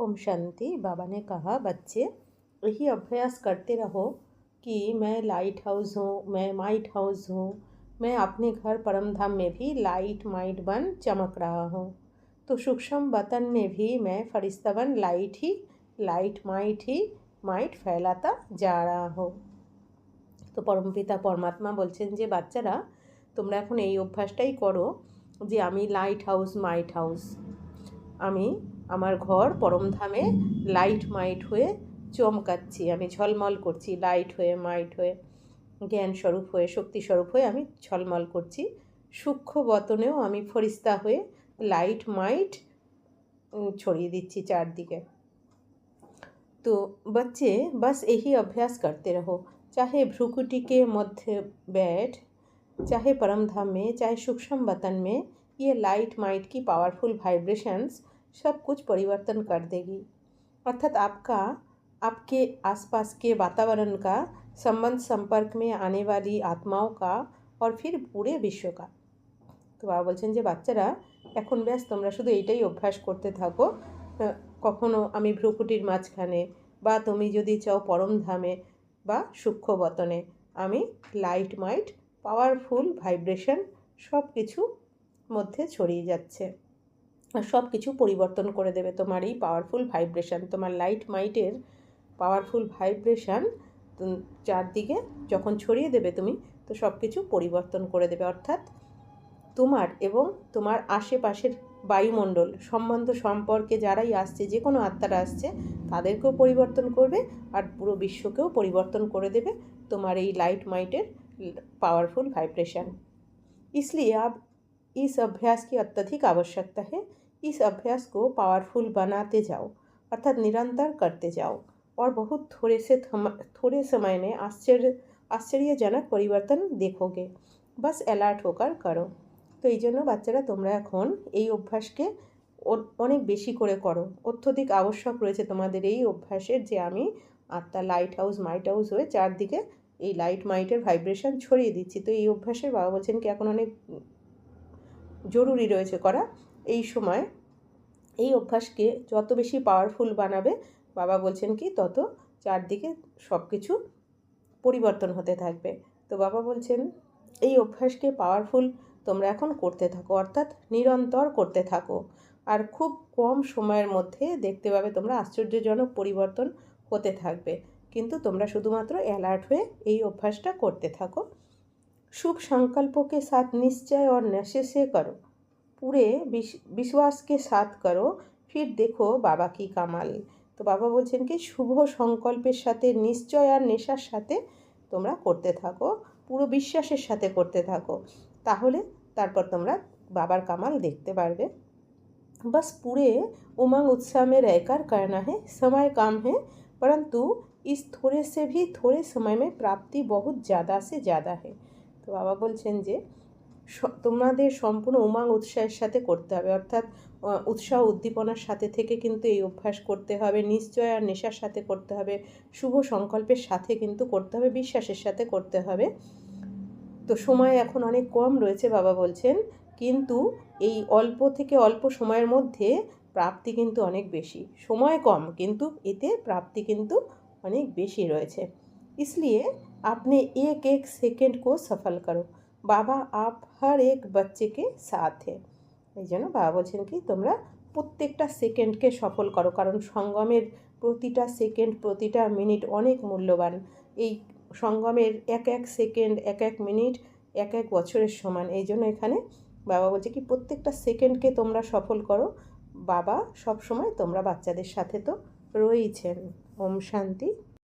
ओम शांति बाबा ने कहा बच्चे यही अभ्यास करते रहो कि मैं लाइट हाउस हूँ मैं माइट हाउस हूँ मैं अपने घर परम धाम में भी लाइट माइट बन चमक रहा हूँ तो सूक्ष्म वतन में भी मैं फरिश्ता बन लाइट ही लाइट माइट ही মাইট ফেলাতা যা হো তো পরমপিতা পরমাত্মা বলছেন যে বাচ্চারা তোমরা এখন এই অভ্যাসটাই করো যে আমি লাইট হাউস মাইট হাউস আমি আমার ঘর পরমধামে লাইট মাইট হয়ে চমকাচ্ছি আমি ঝলমল করছি লাইট হয়ে মাইট হয়ে জ্ঞান স্বরূপ হয়ে শক্তি স্বরূপ হয়ে আমি ঝলমল করছি সূক্ষ্ম বতনেও আমি ফরিস্তা হয়ে লাইট মাইট ছড়িয়ে দিচ্ছি চারদিকে तो बच्चे बस यही अभ्यास करते रहो चाहे भ्रुकुटी के मध्य बैठ चाहे परम धाम में चाहे सूक्ष्म वतन में ये लाइट माइट की पावरफुल वाइब्रेशंस सब कुछ परिवर्तन कर देगी अर्थात आपका आपके आसपास के वातावरण का संबंध संपर्क में आने वाली आत्माओं का और फिर पूरे विश्व का তো বাবা বলছেন যে বাচ্চারা এখন ব্যাস তোমরা শুধু এইটাই অভ্যাস করতে থাকো কখনো আমি ভ্রুকুটির মাঝখানে বা তুমি যদি চাও পরম ধামে বা সূক্ষ্ম বতনে আমি লাইট মাইট পাওয়ারফুল ভাইব্রেশন সব কিছু মধ্যে ছড়িয়ে যাচ্ছে আর সব কিছু পরিবর্তন করে দেবে তোমার এই পাওয়ারফুল ভাইব্রেশন তোমার লাইট মাইটের পাওয়ারফুল ভাইব্রেশান চারদিকে যখন ছড়িয়ে দেবে তুমি তো সব কিছু পরিবর্তন করে দেবে অর্থাৎ তোমার এবং তোমার আশেপাশের বায়ুমণ্ডল সম্বন্ধ সম্পর্কে যারাই আসছে যে কোনো আত্মারা আসছে তাদেরকেও পরিবর্তন করবে আর পুরো বিশ্বকেও পরিবর্তন করে দেবে তোমার এই লাইট माइटेर पावरफुल वाइब्रेशन इसलिए अब इस अभ्यास की अत्यधिक आवश्यकता है इस अभ्यास को पावरफुल बनाते जाओ अर्थात निरंतर करते जाओ और बहुत थोड़े से थोड़े समय में आश्चर्य आश्चर्यजनक परिवर्तन देखोगे बस अलर्ट होकर करो তো এই জন্য বাচ্চারা তোমরা এখন এই অভ্যাসকে অনেক বেশি করে করো অত্যধিক আবশ্যক রয়েছে তোমাদের এই অভ্যাসের যে আমি আত্মা লাইট হাউস মাইট হাউস হয়ে চারদিকে এই লাইট মাইটের ভাইব্রেশন ছড়িয়ে দিচ্ছি তো এই অভ্যাসের বাবা বলছেন কি এখন অনেক জরুরি রয়েছে করা এই সময় এই অভ্যাসকে যত বেশি পাওয়ারফুল বানাবে, বাবা বলছেন কি, তত চারদিকে সব কিছু পরিবর্তন হতে থাকবে। তো বাবা বলছেন, এই অভ্যাসকে পাওয়ারফুল তোমরা এখন করতে থাকো, অর্থাৎ নিরন্তর করতে থাকো। আর খুব কম সময়ের মধ্যে দেখতে পাবে তোমরা আশ্চর্যজনক পরিবর্তন হতে থাকবে। কিন্তু তোমরা শুধুমাত্র অ্যালার্ট হয়ে এই অভ্যাসটা করতে থাকো। শুভ সংকল্পকে সাথ নিশ্চয় আর সে করো। पूरे विश्वास के साथ करो फिर देखो বাবা কি কামাল তো বাবা বলছেন কি শুভ সংকল্পের সাথে নিশ্চয় আর নেশার সাথে তোমরা করতে থাকো পুরো বিশ্বাসের সাথে করতে থাকো তাহলে তারপর তোমরা বাবার কামাল দেখতে পারবে बस पूरे उमंग उत्साह में रहकर करना है समय कम है परंतु इस थोड़े से भी थोड़े समय में प्राप्ति बहुत ज़्यादा से ज़्यादा है তো বাবা বলছেন যে তোমাদের সম্পূর্ণ উমাং উৎসাহের সাথে করতে হবে অর্থাৎ উৎসাহ উদ্দীপনার সাথে থেকে কিন্তু এই অভ্যাস করতে হবে নিশ্চয় আর নেশার সাথে করতে হবে শুভ সংকল্পের সাথে কিন্তু করতে হবে বিশ্বাসের সাথে করতে হবে তো সময় এখন অনেক কম রয়েছে বাবা বলছেন কিন্তু এই অল্প থেকে অল্প সময়ের মধ্যে প্রাপ্তি কিন্তু অনেক বেশি সময় কম কিন্তু এতে প্রাপ্তি কিন্তু অনেক বেশি রয়েছে इसलिए আপনি এক এক সেকেন্ড কো সফল করো বাবা, আপ হর এক বাচ্চাকে সাথে এই জন্য বাবা বলছেন কি, তোমরা প্রত্যেকটা সেকেন্ডকে সফল করো, কারণ সঙ্গমের প্রতিটা সেকেন্ড প্রতিটা মিনিট অনেক মূল্যবান। এই সঙ্গমের এক এক সেকেন্ড এক এক মিনিট এক এক বছরের সমান। এই জন্য এখানে বাবা বলছে কি, প্রত্যেকটা সেকেন্ডকে তোমরা সফল করো। বাবা সব সময় তোমরা বাচ্চাদের সাথে তো রয়েইছেন ওম শান্তি।